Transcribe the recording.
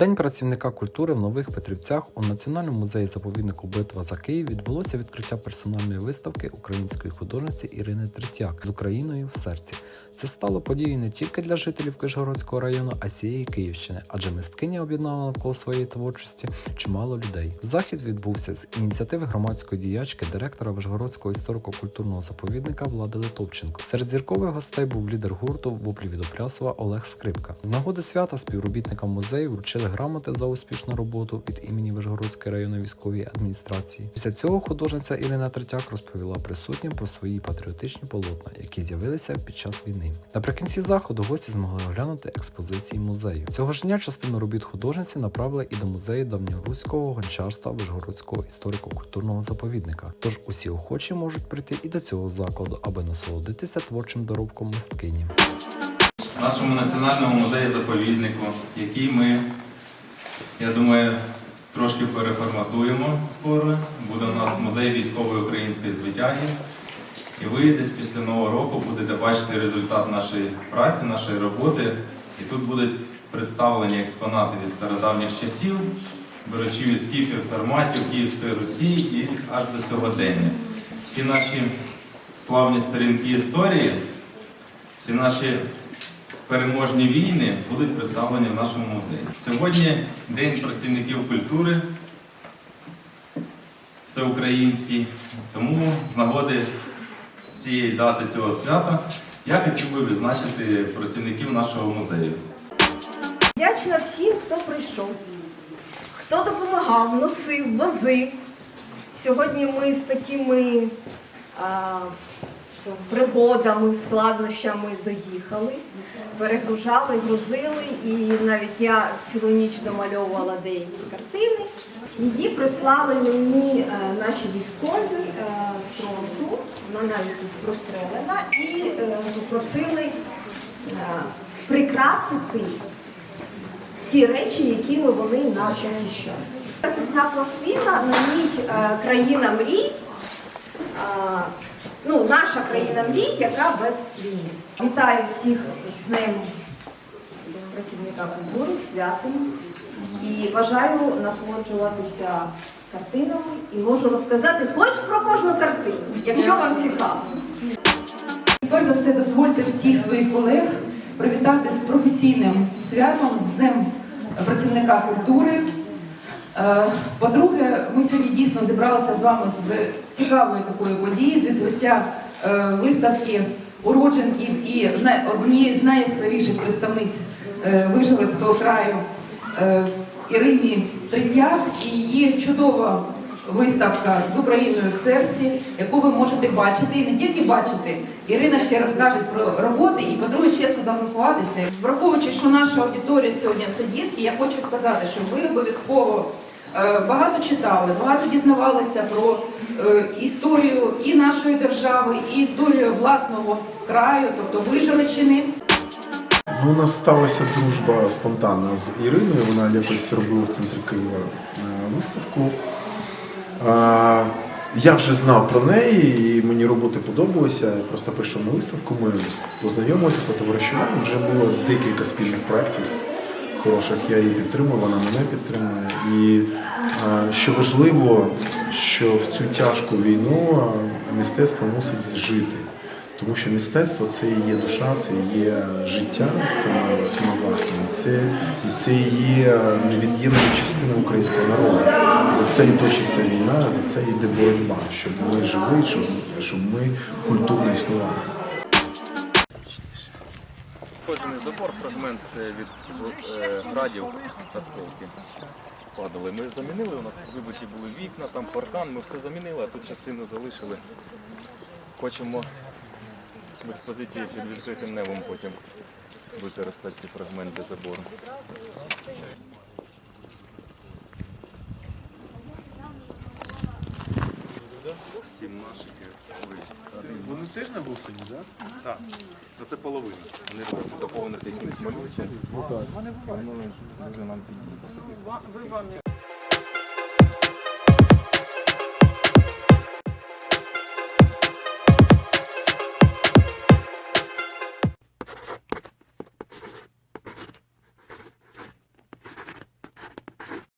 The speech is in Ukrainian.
День працівника культури в Нових Петрівцях у Національному музеї заповіднику Битва за Київ відбулося відкриття персональної виставки української художниці Ірини Третяк з Україною в серці. Це стало подією не тільки для жителів Кишгородського району, а всієї Київщини, адже мисткиня об'єднала навколо своєї творчості чимало людей. Захід відбувся з ініціативи громадської діячки, директора Вишгородського історико-культурного заповідника Влади Литовченко. Серед зіркових гостей був лідер гурту воплі від Оплясова Олег Скрипка. З нагоди свята співробітникам музею вручили грамоти за успішну роботу від імені Вишгородської районної військової адміністрації. Після цього художниця Ірина Третяк розповіла присутнім про свої патріотичні полотна, які з'явилися під час війни. Наприкінці заходу гості змогли оглянути експозиції музею. Цього ж дня частину робіт художниці направили і до музею давньоруського гончарства Вишгородського історико-культурного заповідника. Тож усі охочі можуть прийти і до цього закладу, аби насолодитися творчим доробком мисткині. нашому національному музеї заповіднику, який ми, я думаю, трошки переформатуємо скоро. Буде у нас музей військової української звитяги. І ви десь після Нового року будете бачити результат нашої праці, нашої роботи. І тут будуть представлені експонати від стародавніх часів, беручи від скіфів, сарматів, Київської Русі і аж до сьогодення. Всі наші славні сторінки історії, всі наші переможні війни будуть представлені в нашому музеї. Сьогодні День працівників культури всеукраїнський. Тому з нагоди цієї дати цього свята я хотів би відзначити працівників нашого музею. Вдячна всім, хто прийшов, хто допомагав, носив, возив. Сьогодні ми з такими пригодами, складнощами доїхали, перегружали, грузили, і навіть я цілу ніч домальовувала деякі картини. Її прислали мені е, наші військові е, з фронту, вона навіть прострелена, і е, попросили прикрасити ті речі, якими вони нас захищають. Захисна пластина на ній країна мрій, ну, наша країна мрій, яка без війни. Вітаю всіх з Днем працівника культури, святом і бажаю насолоджуватися картинами і можу розказати хоч про кожну картину, якщо вам цікаво. Перш за все, дозвольте всіх своїх колег привітати з професійним святом, з Днем працівника культури. Е, По-друге, ми сьогодні дійсно зібралися з вами з цікавої такої події, з відкриття е, виставки уродженків і однієї з найяскравіших представниць е, Вижгородського краю Ірині Третяк і її чудова виставка з Україною в серці, яку ви можете бачити і не тільки бачити. Ірина ще розкаже про роботи і, по-друге, ще сфотографуватися. Враховуючи, що наша аудиторія сьогодні це дітки, я хочу сказати, що ви обов'язково багато читали, багато дізнавалися про е, історію і нашої держави, і історію власного краю, тобто Вижгородщини. Ну, у нас сталася дружба спонтанна з Іриною. Вона якось робила в центрі Києва е, виставку. Я вже знав про неї, і мені роботи подобалися. Я просто прийшов на виставку. Ми познайомилися, потоваришували. Вже було декілька спільних проєктів хороших. Я її підтримую, вона мене підтримує. І що важливо, що в цю тяжку війну мистецтво мусить жити. Тому що мистецтво це і є душа, це і є життя. І це, і це є невід'ємною частиною українського народу. За це і точиться війна, за це йде боротьба, щоб ми жили, щоб, щоб ми культурно існували. Кожен забор, фрагмент це від е, градів осколки падали. Ми замінили, у нас вибиті були вікна, там паркан, ми все замінили, а тут частину залишили. Хочемо в експозиції під відкритим небом потім використати ці фрагменти забору. Сім наших. Вони теж на гусені, так? Так. Ну це половина. Вони доповнені якимось малювачем. Вони бувають. Ви вам